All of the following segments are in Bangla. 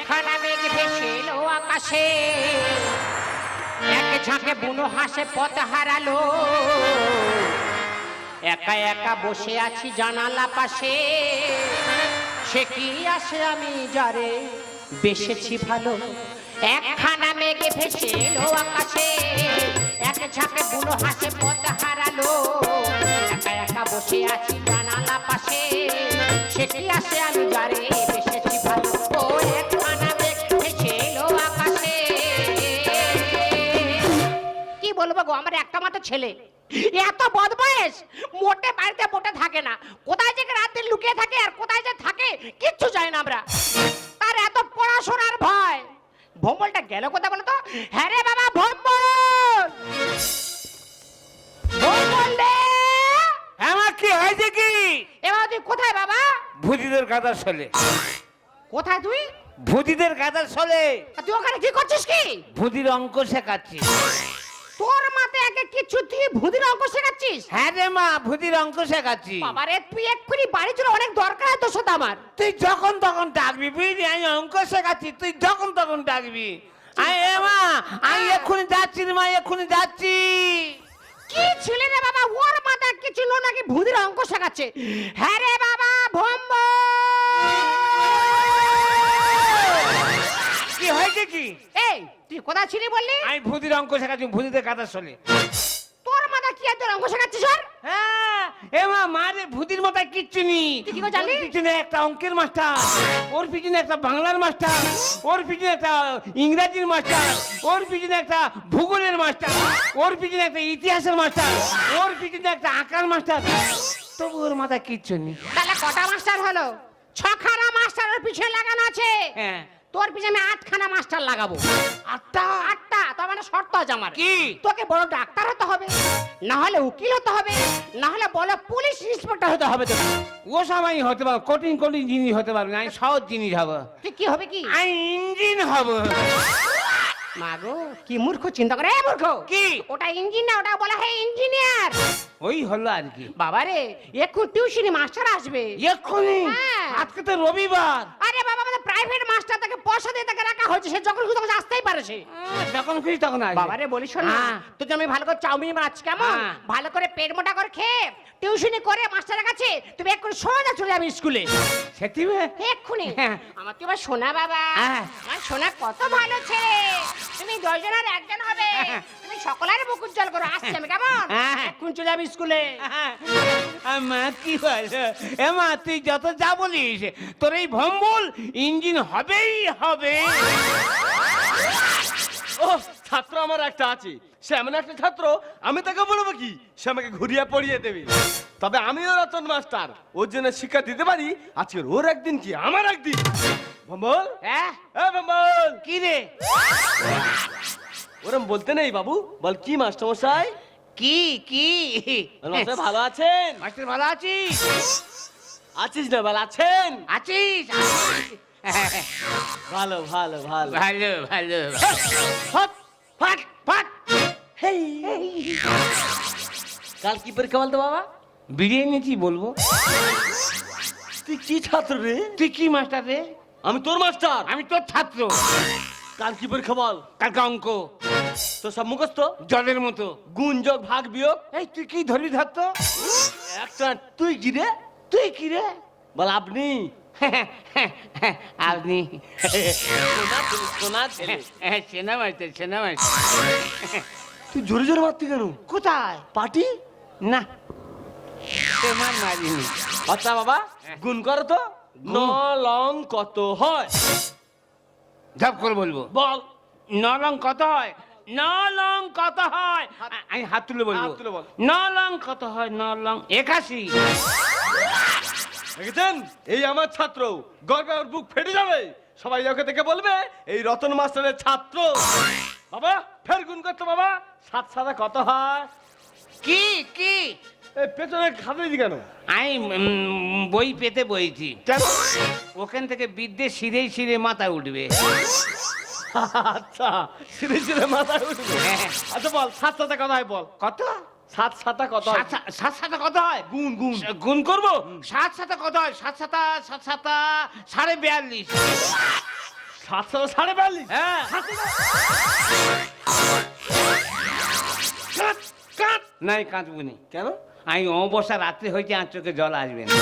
একখানা মেঘ ভেসে এলো আকাশে। এক ঝাঁকে বুনো হাসে পথ হারালো। একা একা বসে আছি জানালা পাশে। সে কি আসে আমি যারে বেসেছি ভালো? একখানা মেঘে ভেসে এলো আকাশে। এক ঝাঁকে বুনো হাসে পথ হারালো। একা একা বসে আছি জানালা পাশে। সে কি আসে আমি যারে বেসেছি আমার একটা মাত্র ছেলে। এত বদবয়স মোটে বাড়িতে মোটে থাকে না। কোথায় যে রাতে লুকিয়ে থাকে আর কোথায় যে থাকে কিচ্ছু জানি না আমরা। তার এত পড়াশোনার ভয়। ভোম্বলটা গেল কোথায় বলো তো? হ্যাঁ রে বাবা ভোম্বল ভোম্বল রে! আমার কি হয়েছে কি? এবার তুই কোথায় বাবা? ভূতিদের গাদার চলে কোথায় তুই? ভূতিদের গাদার আর তুই ওখানে কি করছিস কি? ভূতির অঙ্ক শেখাচ্ছি তোর আগে কিচ্ছু তুই ভূতির অঙ্ক শেখাচ্ছিস? হ্যাঁ রে মা ভূতির অঙ্ক শেখাচ্ছি। বাবারে তুই এক্ষুনি বাড়ি চলে অনেক দরকার আছে তোর সাথে আমার। তুই যখন তখন ডাকবি বুঝলি? আমি অঙ্ক শেখাচ্ছি তুই যখন তখন ডাকবি। আই এ মা আমি এক্ষুনি যাচ্ছি রে মা এক্ষুনি যাচ্ছি। কি ছিলে রে বাবা ওর মাথায় কি ছিল নাকি ভূতির অঙ্ক শেখাচ্ছে? হ্যাঁ রে বাবা ভম্ব কি হয়েছে কি? এই তুই কোথায় ছিলি বললি? আমি ভূতির অঙ্ক শেখাচ্ছি ভূতিদের গাদার চলে তোর মাথা কি আর তোর অঙ্ক শেখাচ্ছিস ওর হ্যাঁ এ মা মারে ভূতির মাথায় কিচ্ছু নেই তুই কি করে জানলি? ওর পিছনে একটা অঙ্কের মাস্টার ওর পিছনে একটা বাংলার মাস্টার ওর পিছনে একটা ইংরাজির মাস্টার ওর পিছনে একটা ভূগোলের মাস্টার ওর পিছনে একটা ইতিহাসের মাস্টার ওর পিছনে একটা আঁকার মাস্টার। তবু ওর মাথায় কিচ্ছু নেই তাহলে কটা মাস্টার হলো? ছখানা মাস্টার ওর পিছনে লাগানো আছে। হ্যাঁ। তোর পিছনে আমি আটখানা মাস্টার লাগাবো। আটটা? আটটা তার মানে শর্ত আছে আমার। কি? তোকে বড় ডাক্তার হতে হবে না হলে উকিল হতে হবে না হলে বলো পুলিশ ইন্সপেক্টর হতে হবে তোকে। ও সবাই হতে পারবে কঠিন কঠিন জিনিস হতে পারবে না আমি সহজ জিনিস হব। তুই কি হবে কি? আমি ইঞ্জিন হব। মাগো কি মূর্খ চিন্তা করে এ মূর্খ। কি? ওটা ইঞ্জিন না ওটা বলা হয় ইঞ্জিনিয়ার। ওই হলো আর কি। বাবারে এখন টিউশনি মাস্টার আসবে। এক্ষুনি? হ্যাঁ। আজকে তো রবিবার। আরে বাবা আমাদের প্রাইভেট মাস্টার তাকে পয়সা দিয়ে তাকে রাখা হয়েছে সে যখন খুশি তখন আসতেই পারে সে। যখন খুশি তখন আসবে। বাবারে বলিস শোন না হ্যাঁ। তোর জন্য আমি ভালো করে চাউমিন বানাচ্ছি কেমন? হ্যাঁ। ভালো করে পেট মোটা করে খেয়ে টিউশনি করে মাস্টারের কাছে তুমি এক্ষুনি সোজা চলে যাবে স্কুলে সত্যি এক্ষুনি। হ্যাঁ। আমার তোমার সোনা বাবা। হ্যাঁ। আমার সোনা কত ভালো ছেলে। তুমি দশজনের একজন হবে। তুমি সকলের বুক উজ্জ্বল করো আসছি আমি কেমন? হ্যাঁ। এক্ষুনি চলে যাবে স্কুলে। মা কি বল এ মা তুই যত যা বলিস তোর এই ভম্বল ইঞ্জিন হবেই হবে। ও ছাত্র আমার একটা আছে। সে এমন একটা ছাত্র আমি তাকে বলব কি? সে আমাকে ঘুরিয়ে পড়িয়ে দেবে। তবে আমিও রতন মাস্টার ওর জন্য শিক্ষা দিতে পারি আজকের ওর একদিন কি আমার একদিন? ভম্বল? হ্যাঁ। এ ভম্বল! কি রে? ওরম বলতে নেই বাবু বল কি মাস্টার মশাই কি কি? মাস্টার ভালো আছেন? মাস্টার ভালো আছিস? আছিস না ভালো আছেন? আছিস? ভালো ভালো ভালো। ভালো ভালো। ফট ফট। ফট কাল কি পরীক্ষা বলতো বাবা? বিরিয়ানি কি বলব? তুই কি ছাত্র রে? তুই কি মাস্টার রে? আমি তোর মাস্টার। আমি তোর ছাত্র। কাল কি পরীক্ষা বল? কালকে অঙ্ক। তো সব মুখস্থ? জলের মতো। গুণ যোগ ভাগ বিয়োগ? এই তুই কি ধরবি ধরতো একটা তুই কি রে? তুই কি রে? বল আপনি। আপনি। সোনা মাস্টার সেনা মাস্টার তুই জোরে জোরে মারতি কেন? কোথায়? পাটি না। তোমার মারিনি। আচ্ছা বাবা গুণ করো তো। ন লং কত হয়? ঝপ করে বলব। বল নলং কত হয়? নলং কত হয়? আমি হাত তুলে বলব। হাত তুলে বল। নলং কত হয়? নলং একাশি। দেখেছেন? এই আমার ছাত্র গর্বে ওর বুক ফেটে যাবে। সবাই ওকে দেখে বলবে এই রতন মাস্টারের ছাত্র। বাবা ফের গুণ করতো বাবা। সাত সাদা কত হয়? কি কি? পেছনে খাতে দি কেন? আমি বই পেতে বইছি। ওখান থেকে বিদ্যে সিঁড়ে সিঁড়ে মাথা উঠবে। আচ্ছা সিঁড়ে সিঁড়ে মাথায় উঠবে। হ্যাঁ। আচ্ছা বল সাত সাথে কত হয় বল। কত? সাত সাতা কত হয়। সাত সাত কত হয়? গুণ গুণ। গুণ করব? সাত সাথে কত হয়? সাত সাতা সাত সাতা সাড়ে বিয়াল্লিশ। সাতশো সাড়ে বিয়াল্লিশ? হ্যাঁ। নাই কাঁচবুনি কেন? আমি অমাবস্যা রাত্রি হয়েছে আর চোখে জল আসবে না।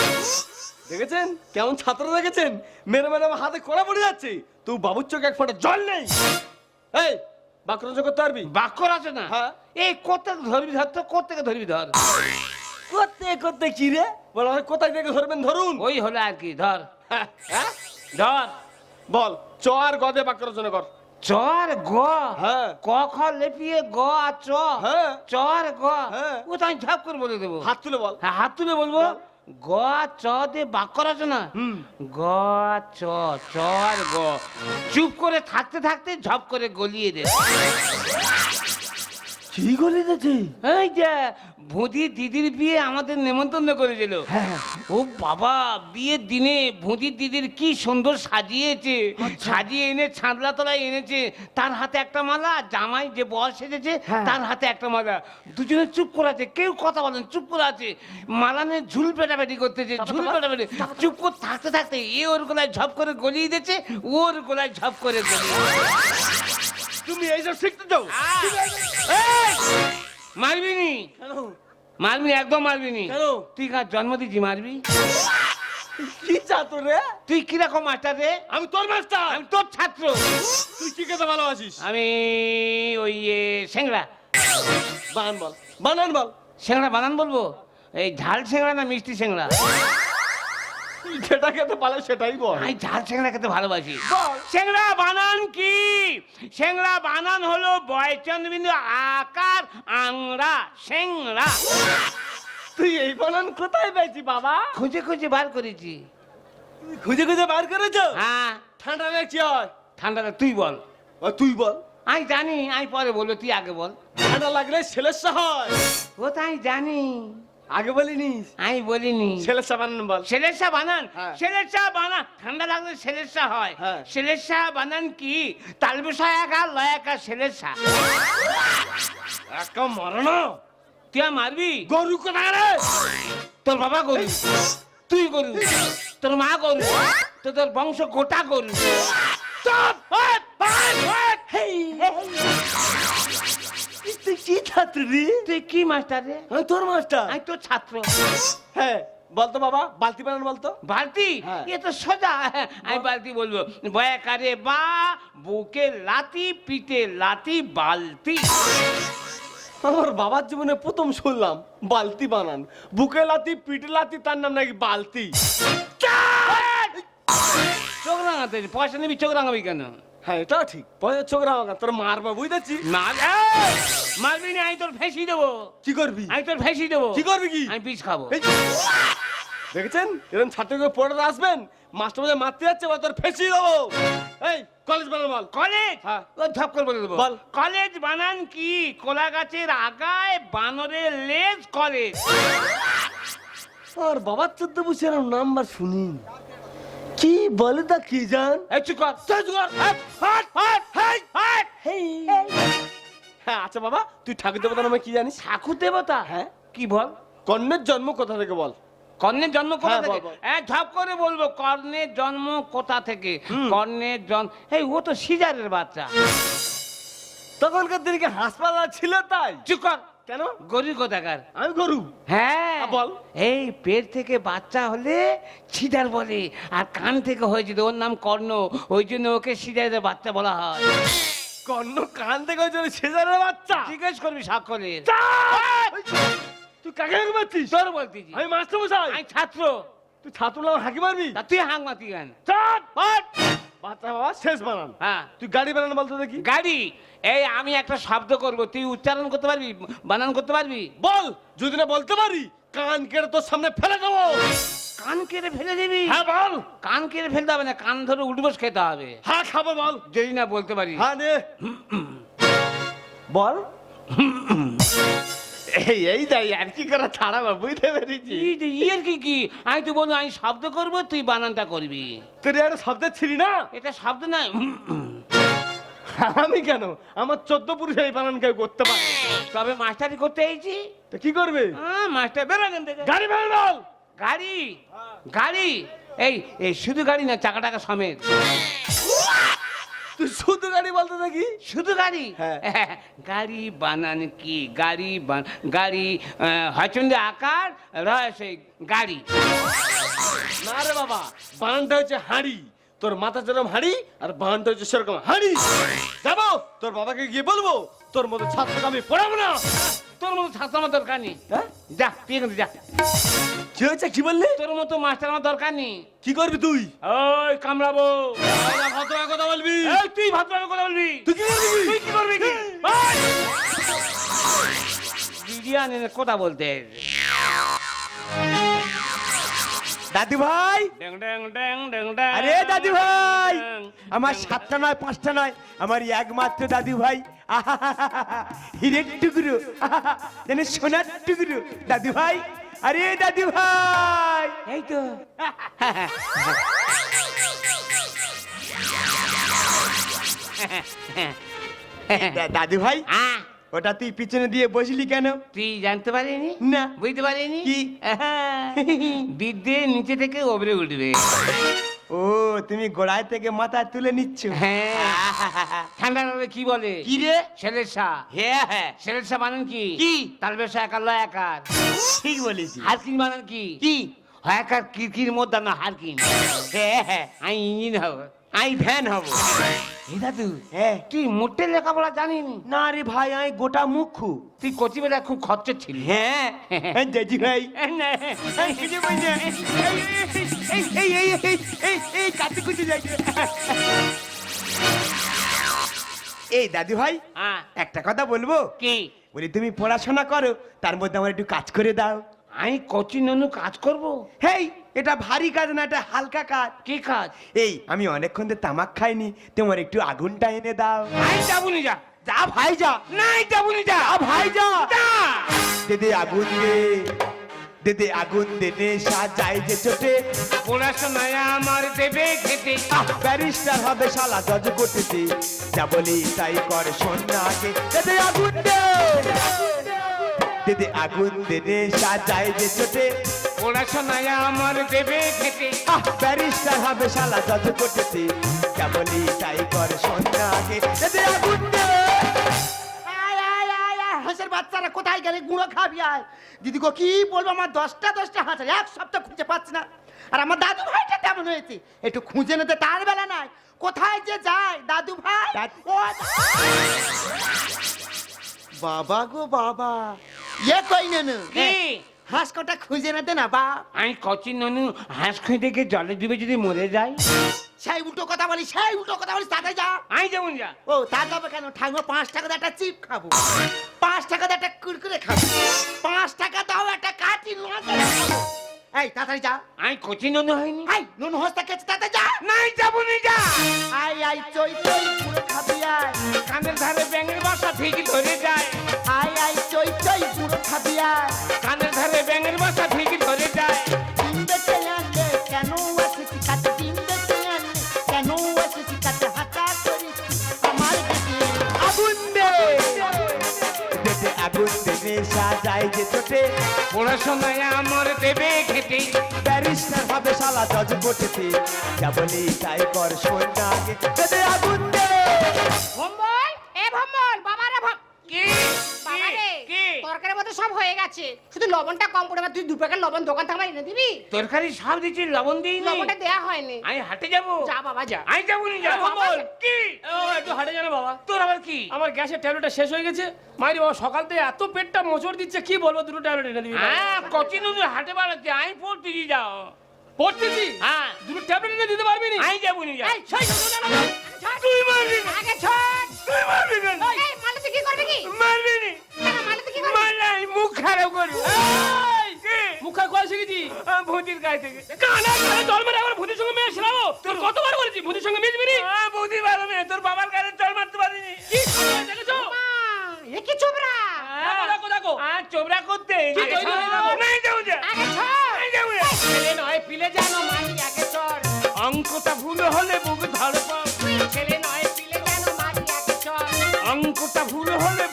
দেখেছেন? কেমন ছাত্র দেখেছেন? মেরে মেরে আমার হাতে কড়া পড়ে যাচ্ছে। তো বাবুর চোখে এক ফোঁটা জল নেই। এই বাক্রঞ্চ করতে পারবি? বাক্যর আছে না? হ্যাঁ। এই কোথেকে ধরবি ধর তো কোথেকে ধরবি ধর? করতে করতে কি রে? বল আমাকে কোথায় থেকে ধরবেন? ধরুন। ওই হলো আর কি ধর। হ্যাঁ, হ্যাঁ? ধর। বল চ আর গদে বাক্য রচনা কর। চর গ হ্যাঁ। ক খ লেপিয়ে গ আর চ হ্যাঁ। চর গ হ্যাঁ। ও তো আমি ঝাপ করে বলে দেবো হাত তুলে বল হ্যাঁ হাত তুলে বলব গ চ দিয়ে বাক্য রচনা। গ চ চর গ চুপ করে থাকতে থাকতে ঝপ করে গলিয়ে দে কি দিয়েছে এই যে ভুঁদি দিদির বিয়ে আমাদের নেমন্তন্ন করেছিল। হ্যাঁ, ও বাবা বিয়ের দিনে ভুঁদির দিদির কি সুন্দর সাজিয়েছে। আচ্ছা। সাজিয়ে এনে ছাদলা তলায় এনেছে। তার হাতে একটা মালা জামাই যে বল সেজেছে হ্যাঁ। তার হাতে একটা মালা। দুজনে চুপ করে আছে কেউ কথা বলেন চুপ করে আছে। মালা মালানে ঝুল পেটাপেটি করতেছে ঝুল পেটাপেটি। চুপ করে থাকতে থাকতে এ ওর গলায় ঝপ করে গলিয়ে দিয়েছে ওর গলায় ঝপ করে গলিয়ে। তুমি এইসব শিখতে এই! মারবি নি মারবি একদম মারবি নি তুই কার জন্ম দিয়েছি মারবি? কি ছাত্র রে? তুই কীরকম মাস্টার রে? আমি তোর মাস্টার! আমি তোর ছাত্র। তুই কি খেতে ভালোবাসিস। আমি ওই সেংড়া বানান বল। বানান বল। সেংড়া বানান বলব? এই ঝাল সেংড়া না মিষ্টি সেংড়া যেটা খেতে পারো সেটাই বল। আমি ঝাল সেংড়া খেতে ভালোবাসি। বল। বানান কি? সেংড়া বানান হলো বয়চন্দ্রবিন্দু আকার আংড়া সেংড়া তুই এই বানান কোথায় পেয়েছি বাবা? খুঁজে খুঁজে বার করেছি। খুঁজে খুঁজে বার করেছ? হ্যাঁ। ঠান্ডা দেখছি হয় ঠান্ডাটা তুই বল। ও, তুই বল। আমি জানি আমি পরে বলব তুই আগে বল। ঠান্ডা লাগলে ছেলেসা হয় ও তো আমি জানি। আগে বলিনি? আমি বলিনি। ছেলেসা বানান বল। সেলেসা বানান? হ্যাঁ। সেলেসা বানান। ঠান্ডা লাগলে সেলেসা হয়। হ্যাঁ। সেলেসা বানান কি? তালবিসা একা লয় একা সেলেসা একা মরণ? তুই মারবি? গরু কোথায় রে? তোর বাবা গরু। তুই গরু। তোর মা গরু। তো তোর বংশ গোটা গরু। চুপ! হেই! তুই কি ছাত্র। রে তুই কি মাস্টার রে? আমি তোর মাস্টার। আমি তোর ছাত্র। হ্যাঁ বলতো বাবা বালতি বানান বলতো? বালতি? হ্যাঁ। এ তো সোজা। আমি বালতি বলব। বয়াকারে বা বুকে লাতি পিঠে লাতি বালতি। আমার বাবার জীবনে প্রথম শুনলাম বালতি বানান। বুকে লাতি পিঠে লাতি তার নাম নাকি বালতি। চোখ রাঙাতে পয়সা নিবি চোখ রাঙাবি কেন? হ্যাঁ এটা ঠিক। পয়সা চোখ রাখা তোর মারবা বুঝতেছি না! মারবি না আমি তোর ফেসি দেবো। কি করবি? আমি তোর ফেসি দেবো। কি করবি কি? আমি পিস খাব। দেখেছেন? এরকম ছাত্রকে পড়াতে আসবেন মাস্টার মারতে যাচ্ছে বা তোর ফেসি দেবো। এই কলেজ বানান বল। কলেজ হ্যাঁ। ঝপ করে বলে দেবো। বল। কলেজ বানান কি? কোলা গাছের আগায় বানরের লেজ কলেজ আর বাবার চোদ্দ বছর নাম্বার শুনি কি বলে তা কি জান? এই চুপ কর চুপ কর। হাট, হাট, হাট, হাট, হাট। আচ্ছা বাবা তুই ঠাকুর দেবতার নামে কি জানিস? ঠাকুর দেবতা হ্যাঁ। কি বল? কর্ণের জন্ম কোথা থেকে বল? কর্ণের জন্ম কোথা হ্যাঁ, থেকে? বল। হ্যাঁ ঝপ করে বলব কর্ণের জন্ম কোথা থেকে? কর্ণের জন্ম এই ও তো সিজারের বাচ্চা। তখনকার দিনে কি হাসপাতাল ছিল তাই। চুপ কর। কেন? কোথাকার আমি গরু। হ্যাঁ। বল। এই পেট থেকে বাচ্চা হলে বলে আর কান থেকে হয়েছে ওর নাম কর্ণ ওই জন্য ওকে সিজারের বাচ্চা বলা হয়। কর্ণ কান থেকে জন্য সেজারের বাচ্চা। জিজ্ঞেস করবি সকলের তুই কাকে হাঁকি মারছিস? তোর বলতেছি আমি মাস্টার মশাই আমি ছাত্র। তুই ছাত্র নাম হাঁকি মারবি? তুই হাং মাতি কেন? চাপ বাচ্চা বাবা শেষ বানান। হ্যাঁ। তুই গাড়ি বানান বলতো দেখি। গাড়ি? এই আমি একটা শব্দ করব। তুই উচ্চারণ করতে পারবি? বানান করতে পারবি? বল যদি না বলতে পারি কান কেটে তোর সামনে ফেলে দেবো। কান কেটে ফেলে দিবি? হ্যাঁ বল। কান কেটে ফেলতে হবে না কান ধরে উঠবস খেতে হবে। হ্যাঁ খাব বল। যদি না বলতে পারি। হ্যাঁ নে। বল। এই এই তাই আর কি করে ছাড়াবো বুঝতে পেরেছি ই- ই- ইয়ের কি কি? আমি তো বলব আমি শব্দ করব তুই বানানটা করবি। তোর একটা শব্দ ছিলি না? এটা শব্দ না আমি কেন? আমার চোদ্দ পুরুষ এই বানান কেউ করতে পারে। তবে মাস্টারি করতে এইছি তো কি করবে? মাস্টার বেরো গাড়ি বল। গাড়ি গাড়ি। এই এই শুধু গাড়ি না চাকা টাকা সমেত। তুই শুধু গাড়ি বলতে থাকি? শুধু গাড়ি? হ্যাঁ। গাড়ি বানান কি? গাড়ি গাড়ি হচন্দে আকার রয়েছে সেই গাড়ি। না রে বাবা বানটা হচ্ছে হাঁড়ি। তোর মাথা যেরকম হাঁড়ি আর বানটা হচ্ছে সেরকম হাঁড়ি। যাব তোর বাবাকে গিয়ে বলব তোর মতো ছাত্রকে আমি পড়াবো না। তোর মতো ছাত্র আমার দরকার নেই। হ্যাঁ? যা তুই এখান থেকে যা। কি হয়েছে? কি বললি? তোর মতো মাস্টার আমার দরকার নেই। কি করবি তুই? ওই কামড়াবো। ভদ্রা কথা বলবি? এই তুই ভদ্রা কথা বলবি? তুই কি করবি? তুই কি করবি? কি বিরিয়ানি কথা বলতে। দাদু ভাই। আরে দাদু ভাই আমার সাতটা নয় পাঁচটা নয় আমার একমাত্র দাদু ভাই। হীরের টুকরো। যেন সোনার টুকরো। দাদু ভাই আরে দাদু ভাই। এই তো। দাদু ভাই আহ, ওটা তুই পিছনে দিয়ে বসলি কেন? তুই জানতে পারিনি? না। বুঝতে পারিনি? কি? বিদ্যে নিচে থেকে ওপরে উঠবে। ও তুমি গোড়ায় থেকে মাথা তুলে নিচ্ছ। হ্যাঁ। ঠান্ডা লাগলে কি বলে? কি রে? ছেলেসা হ্যাঁ হ্যাঁ। ছেলেসা বানান কি? কি? তার বেশা লয় একার। ঠিক বলেছি হারকিন বানান কি? কি? হয় একার কিরকির মধ্যে না হারকিন। হ্যাঁ হ্যাঁ। আমি ইঞ্জিন হব। আমি ভ্যান হব এই দাদু হ্যাঁ তুই মোটে লেখাপড়া জানিনি না রে ভাই আমি গোটা মুখু তুই কচি বেলা খুব খরচে ছিলি হ্যাঁ জেজি ভাই কাতে কুচে যাই এই দাদু ভাই একটা কথা বলব কি বলি তুমি পড়াশোনা করো তার মধ্যে আমার একটু কাজ করে দাও আমি কচি ননু কাজ করব হেই এটা ভারী কাজ না এটা হালকা কাজ। কি কাজ? এই আমি অনেকক্ষণ ধরে তামাক খাইনি তোমার একটু আগুনটা এনে দাও। আমি যাবুনি যা। যা ভাই যা। নাই যাবুনি যা। যা ভাই যা। যা। দেদে আগুন দে। দেদে আগুন দে নে সাজাই যে চোটে। পড়াশোনায় আমার দেবে খেতে। ব্যারিস্টার হবে শালা জজ করতেছে যা বলি তাই কর সন্ধ্যাকে দেদে আগুন দে। দেদে আগুন দে নে সাজাই যে চোটে। পড়াশোনায় আমার দেবে খেতে। আহ ব্যারিস্টার হবে শালা জজ করতেছে যা বলি তাই কর সন্ধ্যাকে। দেদে আগুন দে আয় আয় আয় আয় হাঁসের বাচ্চারা কোথায় গেলে গুঁড়ো খাবি আয়। দিদি গো কি বলব আমার দশটা দশটা হাঁস এক সপ্তাহ খুঁজে পাচ্ছি না। আর আমার দাদু ভাইটা তেমন হয়েছে? একটু খুঁজে নিতে তার বেলা নাই। কোথায় যে যায় দাদু ভাই বাবা গো বাবা। ইয়ে কই নেনু? কি? হাঁস কটা খুঁজে না না বা আমি কচি ননু হাঁস খুঁজে গিয়ে জলে ডুবে যদি মরে যায় সেই উল্টো কথা বলি সেই উল্টো কথা বলি তাতে যা। আমি যেমন যা। ও তা যাবে কেন? ঠাঙ্গো পাঁচ টাকা দিয়ে একটা চিপ খাব। পাঁচ টাকা দিয়ে একটা কুরকুরে খাব। পাঁচ টাকা দাও একটা কাটি লঙ্কা। এই তাড়াতাড়ি যা। আমি কচি ননু হয়নি? আই নুন হস্তা খেয়েছে তাতে যা। নাই যাবুনি যা। আই আই চই চই পুরো খাবি আয়। কানের ধারে ব্যাঙের বাসা ঠিক ধরে যায়। আই আই চই চই পুরো খাবি আয়। কানের ধারে ব্যাঙের বাসা ঠিক ধরে যায়। সাজাই যে চোটে। পড়াশোনায় আমার দেবে খেটে ব্যারিস্টার হবে শালা জজ করতেছে যা বলি তাই কর সন্ধ্যাকে আগে আগুন দে। মধ্যে সব হয়ে গেছে। শুধু লবণটা কম করে তুই দু প্যাকেট লবণ দোকান থেকে আমার এনে দিবি? তরকারি সব দিচ্ছি লবণ দিই লবণটা দেয়া হয়নি। আমি হাটে যাব। যা বাবা যা। আমি যাব নি যা। বল কি? ও একটু হাটে জানো বাবা। তোর আবার কি? আমার গ্যাসের ট্যাবলেটটা শেষ হয়ে গেছে। মাইরি বাবা সকাল থেকে এত পেটটা মোচড় দিচ্ছে কি বলব দুটো ট্যাবলেট এনে দিবি। হ্যাঁ কচি নদী হাটে বাড়াচ্ছে আমি পড়তে যাও। পড়তেছি? হ্যাঁ। দুটো ট্যাবলেট এনে দিতে পারবি নি? আমি যাব নি যা। তুই মারবি আগে ছোট। তুই মারবি না এই মালতে কি করবি কি? মালতে আমি মুখ খারাপ করবি। এই, কি? মুখ খায় কয় শিখেছি। ভূতির গায়ে থেকে। কানা কানে জল মেরে আবার ভূতির সঙ্গে মেয়ে শোনাবো? তোর কতবার বলেছি ভূতির সঙ্গে মিশবি নি? ভূতি ভালো মেয়ে তোর বাবার গায়ে চল মারতে পারিনি। কি দেখেছ? চোবরা দেখো, দেখো, দেখো। আর চোবরা করতে। কি তৈরি নাই যাব যা। আগে ছোট নাই যাব যা। ছেলে নয় পিলে জানো মারি আগে চড় অঙ্কটা ভুল হলে বুক তুই ছেলে নয় পিলে জানো আগে চড় অঙ্কটা ভুল হলে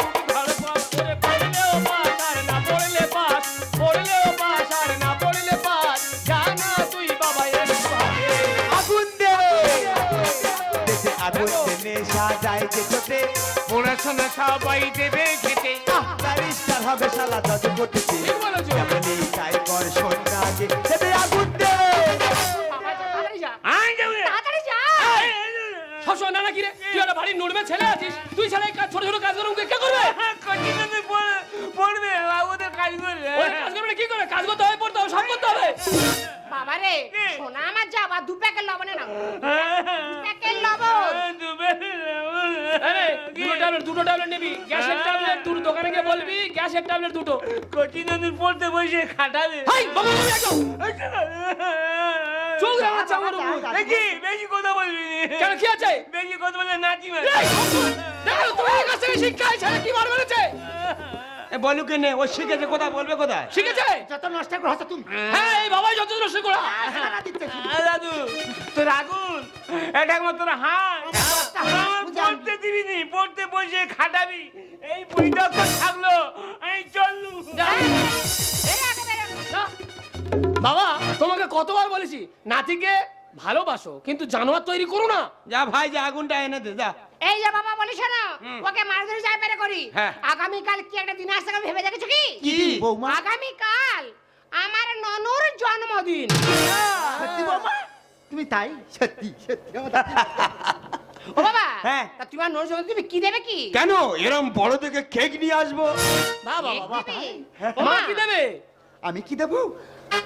পড়াশোনা সবাই দেবে খেতে। ব্যারিস্টার হবে শালা জজ ঘটেছে এমনি তাই কর সন্ধ্যা আগে দেবে আগুন দে আয় যাবে তাড়াতাড়ি যা। সবসময় নানা কিরে তুই একটা বাড়ির নড়বে ছেলে আছিস। তুই ছেলে কাজ ছোট ছোট কাজ করে কে করবে? কঠিন পড়বে ওদের কাজ করবে। ওই কাজ করবে কি করে? কাজ করতে হবে পড়তে হবে সব করতে হবে। বাবা রে সোনা আমার যাবা দু প্যাকেট লবণে না প্যাকেট লবণ। এই, দুটো ট্যাবলেট দুটো ট্যাবলেট নিবি। গ্যাসের ট্যাবলেট দুটো দোকানে গিয়ে বলবি গ্যাসের ট্যাবলেট দুটো। কঠিন পড়তে বসে খাটাবে হাই বাবা চোখ রাখা চাঙ্গর উপর দেখি বেশি কথা বলবি কেন কি আছে? বেশি কথা বলে নাচি মারে দেখো তোমার কাছ শিক্ষা এই কি মার মেরেছে? বলু কেনে ও শিখেছে কোথায় বলবে কোথায়? শিখেছে? যত নষ্ট করে হচ্ছে তুমি। হ্যাঁ এই বাবাই যত নষ্ট করা। শুধু। আ, দাদু তোর আগুন। এটা একমাত্র তোর হাত। পড়তে দিবি নি পড়তে বসে খাটাবি। এই বইটা তো থাকল আমি চললু। বাবা তোমাকে কতবার বলেছি নাতিকে ভালোবাসো কিন্তু জানোয়ার তৈরি করো না। যা ভাই যা আগুনটা এনে দে যা। এই যে বাবা বলিস না ওকে মার ধরে যাই পেরে করি। হ্যাঁ। আগামীকাল কি একটা দিন আসছে ভেবে দেখেছ কি? কি বৌমা? আগামীকাল আমার ননুর জন্মদিন। সত্যি বৌমা? তুমি তাই? সত্যি সত্যি ও বাবা হ্যাঁ। তা তোমার ননুর জন্মদিন তুমি কি দেবে কি? কেন? এরম বড় থেকে কেক নিয়ে আসব? বাবা বাবা মা, কি দেবে? আমি কি দেবো?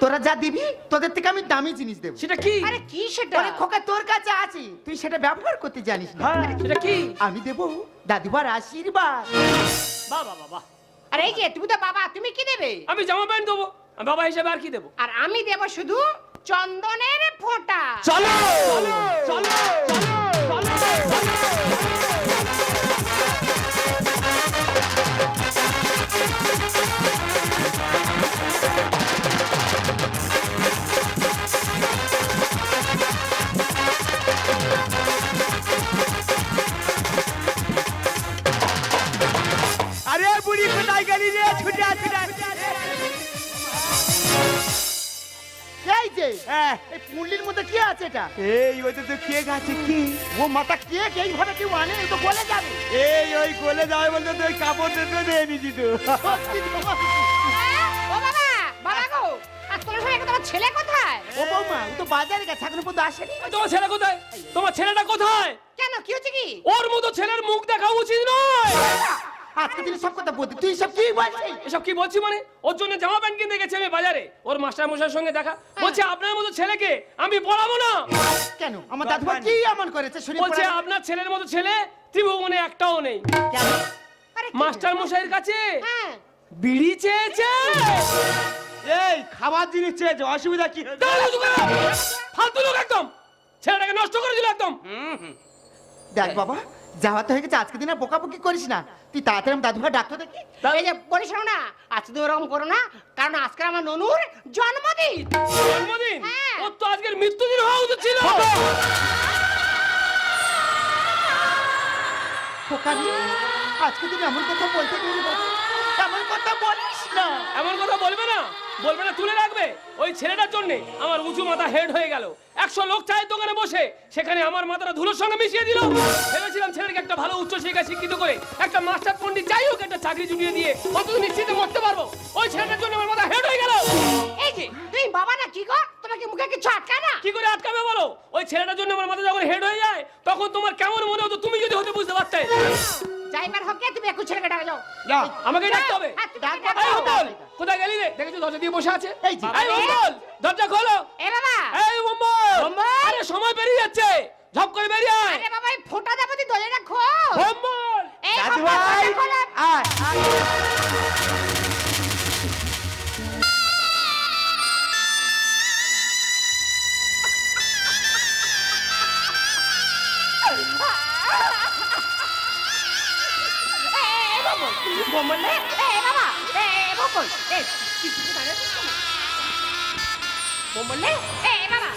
তোরা যা দিবি তোদের থেকে আমি দামি জিনিস দেবো। সেটা কি? আরে কি সেটা? আরে খোকা তোর কাছে আছে। তুই সেটা ব্যবহার করতে জানিস না। হ্যাঁ সেটা কি? আমি দেবো দাদিবার আশীর্বাদ। বাবা বাবা। আরে এই যে তুমি তো বাবা তুমি কি দেবে? আমি জামা প্যান্ট দেবো আমি বাবা হিসেবে আর কি দেবো? আর আমি দেব শুধু চন্দনের ফোঁটা। চলো! চলো! চলো! আরে এই যে হ্যাঁ। এই মধ্যে কি আছে এটা? এই ওইটা তো কেক আছে কি? ও মাথা কেক এইভাবে কেউ আনে এই তো বলে যাবে। এই ওই গলে যাবে বলতে তো ওই কাপড় দিয়ে দিছি তো। তোমার- ও বাবা বাবা গো আর তোমার সঙ্গে তোমার ছেলে কোথায়? ও বৌমা ও তো বাজারে গেছে এখনও পর্যন্ত আসেনি? তোমার ছেলে কোথায়? তোমার ছেলেটা কোথায়? কেন কি হচ্ছে কি? ওর মতো ছেলের মুখ দেখা উচিত নয়। আজকে দিনে সব কথা বলতে তুই সব কি বলছিস? এসব কি বলছি মানে? ওর জন্য জামা প্যান্ট কিনতে গেছি আমি বাজারে। ওর মাস্টার মশাইয়ের সঙ্গে দেখা। বলছে আপনার মতো ছেলেকে আমি পড়াবো না। কেন? আমার দাদু কি এমন করেছে? শরীর বলছে আপনার ছেলের মতো ছেলে ত্রিভুবনে একটাও নেই। আরে মাস্টার মশাইয়ের কাছে হ্যাঁ। বিড়ি চেয়েছে। এই খাবার জিনিস চেয়েছে অসুবিধা কি। ফালতু লোক একদম। ছেলেটাকে নষ্ট করে দিল একদম। দেখ বাবা যাওয়া তো হয়ে গেছে আজকে দিনে বকাবকি করিস না। তুই তাড়াতাড়ি আমি দাদু ভাই ডাক্তার দেখি এই যে বলিস না আজকে তুমি ওরকম করো না কারণ আজকে আমার ননুর জন্মদিন। জন্মদিন? ও ওর তো আজকের মৃত্যুদিন হওয়া উচিত ছিল। আজকে তুমি এমন কথা বলতে পারি বলিস না। এমন কথা বলবে না? বলবে না তুলে রাখবে। ওই ছেলেটার জন্য আমার উঁচু মাথা হেড হয়ে গেল। একশো লোক চায়ের দোকানে বসে সেখানে আমার মাথাটা ধুলোর সঙ্গে মিশিয়ে দিল। ভেবেছিলাম ছেলেকে একটা ভালো উচ্চ শিক্ষা শিক্ষিত করে একটা মাস্টার পণ্ডিত যাই হোক একটা চাকরি জুড়িয়ে দিয়ে কতদিন নিশ্চিতে মরতে পারব। ওই ছেলেটার জন্য আমার মাথা হেড হয়ে গেল। এই যে তুমি বাবা না কি গো? তোমার কি মুখে কিছু আটকায় না? কি করে আটকাবে বলো? ওই ছেলেটার জন্য আমার মাথা যখন হেড হয়ে যায় তখন তোমার কেমন মনে হতো তুমি যদি হতে বুঝতে পারতে? যাইবার হোক তুমি একটু ছেলেকে ডাকা যাও। যা আমাকে ডাকতে হবে। হ্যাঁ, এই যাও। কোথায় গেলি রে? দেখেছ দরজা দিয়ে বসে আছে? এই যে। এই মঙ্গল দরজা খোলো। এ বাবা। এই মঙ্গল! আরে সময় বেরিয়ে যাচ্ছে। ঝপ করে বেরিয়ে আয়। আরে বাবা এই ফোঁটা দেবো তুই দলে রাখো মঙ্গল এই দাদু ভাই দরজা খোলো। আয় আয়। এই বম্বল, বম্বল রে, এই বাবা, এই বম্বল, এই, তুই চুপ করে দাঁড়িয়ে আছিস কেন? বম্বল রে, এই বাবা,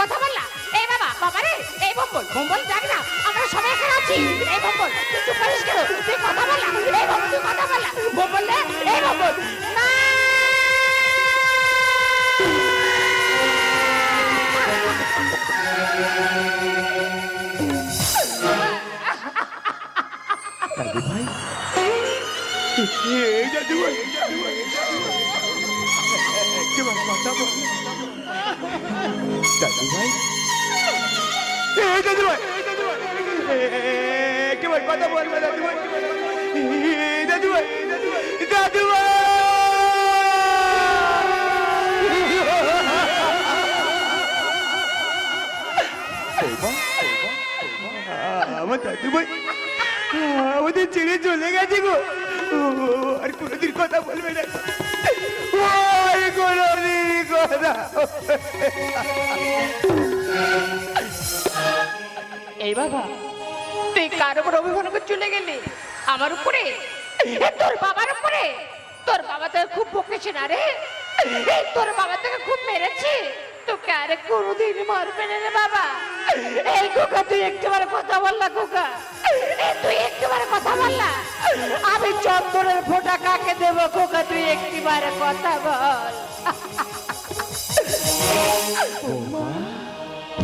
কথা বললা? এই বাবা, বাবা এই বম্বল, বম্বল যাক না, আমরা সবাই এখানে আছি। এই বম্বল, তুই চুপ করিস কেন? তুই কথা বললা? এই বাবা, তুই কথা বললা? বম্বল এই বম্বল, এই দাদু ভাই দাদু ভাই একবার কথা বল দাদু ভাই এই দাদু ভাই একবার কথা বলবে দাদু ভাই এই দাদু ভাই দাদু ভাই আমার দাদু ভাই আমাদের ছেড়ে চলে গেছে গো। আর কোনোদিন কথা বলবে না। আর কোনোদিন কথা এই বাবা, তুই কার উপর অভিমান করে চলে গেলি? আমার উপরে? তোর বাবার উপরে? তোর বাবা তোকে খুব বকেছে না রে? তোর বাবা তোকে খুব মেরেছে? তোকে আরে কোনোদিন মারবে না বাবা। এই কোকা তুই একটিবার কথা বল না কোকা তুই একটিবার কথা বল না আমি চন্দনের ফোঁটা কাকে দেবো কোকা তুই একটিবার কথা বল।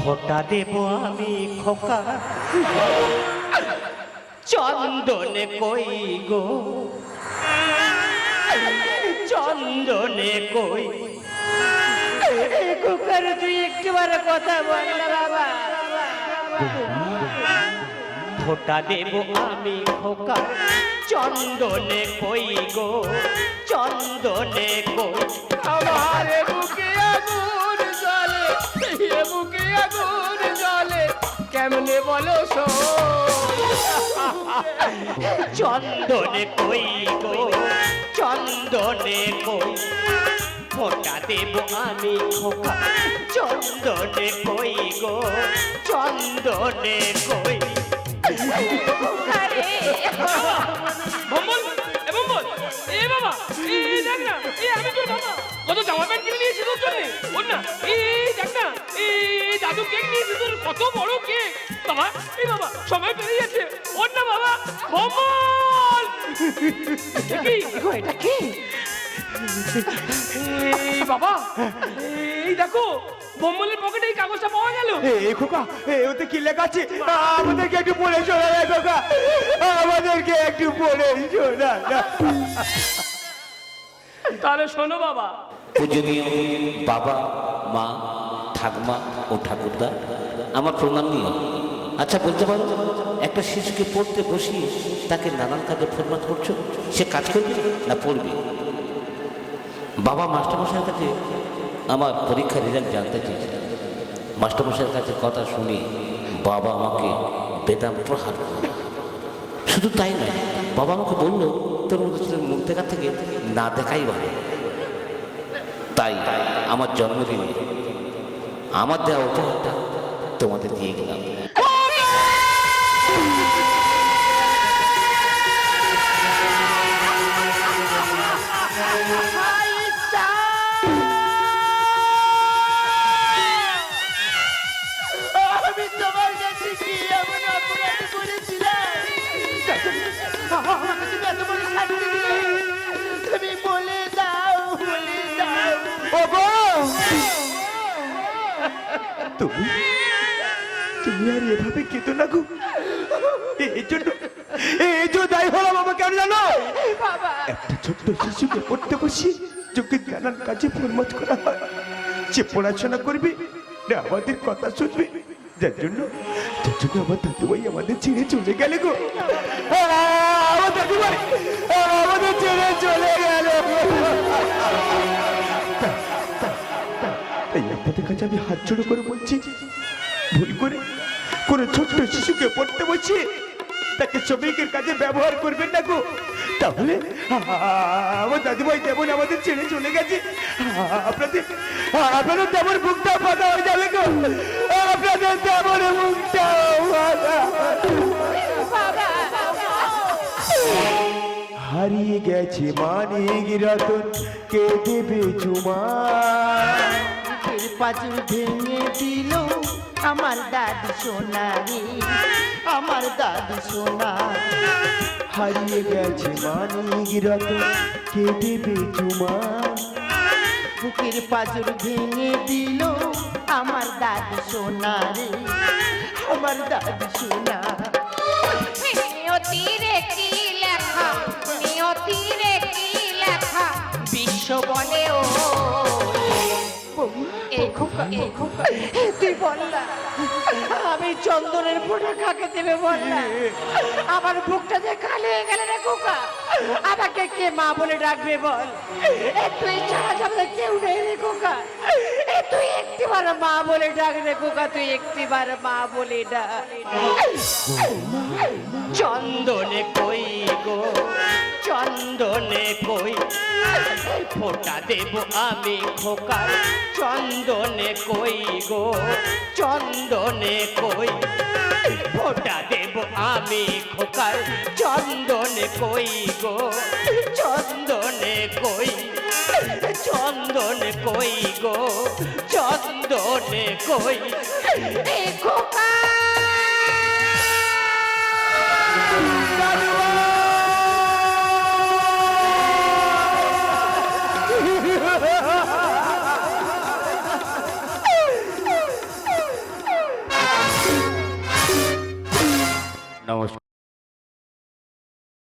ফোঁটা দেব আমি, খোকা। চন্দনে কই গো? চন্দনে কই তুই একটিবার কথা বল না বাবা। ফোঁটা দেব আমি খোকা চন্দনে কই গো? চন্দনে কই? আমার বুকে আগুন জ্বলে এ বুকে আগুন জ্বলে কেমনে বলো শো চন্দনে কই গো? চন্দনে কই? ফোঁটা দেব আমি খোকা। চন্দনে কই গো? চন্দনে কই? কত জামা প্যান্ট কিনে নিয়েছি তোর জন্য? ওর না এই এই দেখ না এই দাদু কেক নিয়েছি তোর কত বড় কেক। বাবা এই বাবা সময় পেরিয়ে যাচ্ছে। ওর না বাবা বম্বল এ কি? এটা কি? এই বাবা এই দেখো বম্বলের পকেটে এই কাগজটা পাওয়া গেল। এই খোকা এ ওতে কি লেখা আছে? আমাদেরকে একটু পড়ে শোনা না খোকা। আমাদেরকে একটু পড়ে শোনা না তাহলে শোনো বাবা। পূজনীয় বাবা মা ঠাকমা ও ঠাকুরদা আমার প্রণাম নিয়ে আচ্ছা বলতে পারো একটা শিশুকে পড়তে বসিয়ে তাকে নানান কাজে ফরমাত করছ? সে কাজ করবে না পড়বে? বাবা মাস্টারমশাইয়ের কাছে আমার পরীক্ষার রেজাল্ট জানতে চেয়েছে। মাস্টারমশাইয়ের কাছে কথা শুনে বাবা আমাকে বেদাম প্রহার। শুধু তাই নয়, বাবা আমাকে বলল, তোর মতো ছেলের মুখ দেখা থেকে না দেখাই ভালো। তাই আমার জন্মদিনে আমার দেওয়া উপহারটা তোমাদের দিয়ে গেলাম। তুমি? তুমি আর এভাবে কেঁদো না গো। এই জন্য এই জন্য দায়ী হলাম আমাকে জানো? একটা ছোট্ট শিশুকে পড়তে বসি যোগ্য নানান কাজে ফরমাত করা হয়। সে পড়াশোনা করবে না আমাদের কথা শুনবে। যার জন্য যার জন্য আমার দাদুভাই আমাদের ছেড়ে চলে গেলে গো। আমার দাদুভাই আমাদের ছেড়ে চলে গেল আপনাদের কাছে আমি হাত জোড়ো করে বলছি, ভুল করে কোন ছোট্ট শিশুকে পড়তে বসিয়ে তাকে শ্রমিকের কাজে ব্যবহার করবেন না গো। তাহলে আমার দাদুভাই যেমন আমাদের ছেড়ে চলে গেছে, আপনাদের আপনাদের তেমন মুখটা ফাঁকা হয়ে যাবে গো। আপনাদের তেমন মুখটা হারিয়ে গেছে মানিক রতন কে দেবে চুমা? পাঁচুর ভেঙে দিল আমার দাদু সোনারি আমার দাদু সোনা হারিয়ে গেছে মানিরত কেটে দেবে মা বুকের পাঁচুর ভেঙে দিল আমার দাদু সোনারি আমার দাদু সোনা নিয়তিরে কি লেখা নিয়তিরে কি লেখা বিশ্ব বলে ও তুই বল না আমি চন্দনের ফোঁটা কাকে দেবে বল আমার বুকটা যে খালি হয়ে গেল রে খোকা। আমাকে কে মা বলে ডাকবে বল? এ তুই ছাড়া যাবে কেউ নেই রে খোকা। এ তুই একটিবার মা বলে ডাক রে খোকা, তুই একটিবার মা বলে ডাক। চন্দনে কই গো? চন্দনে কই? ফোটা দেব আমি খোকা। চন্দনে কই গো? চন্দনে কই ফোটা দেব আমি খোকার। চন্দনে কই গো? চন্দনে কই? চন্দনে কই গো? চন্দনে কই? খোকা! নমস্কার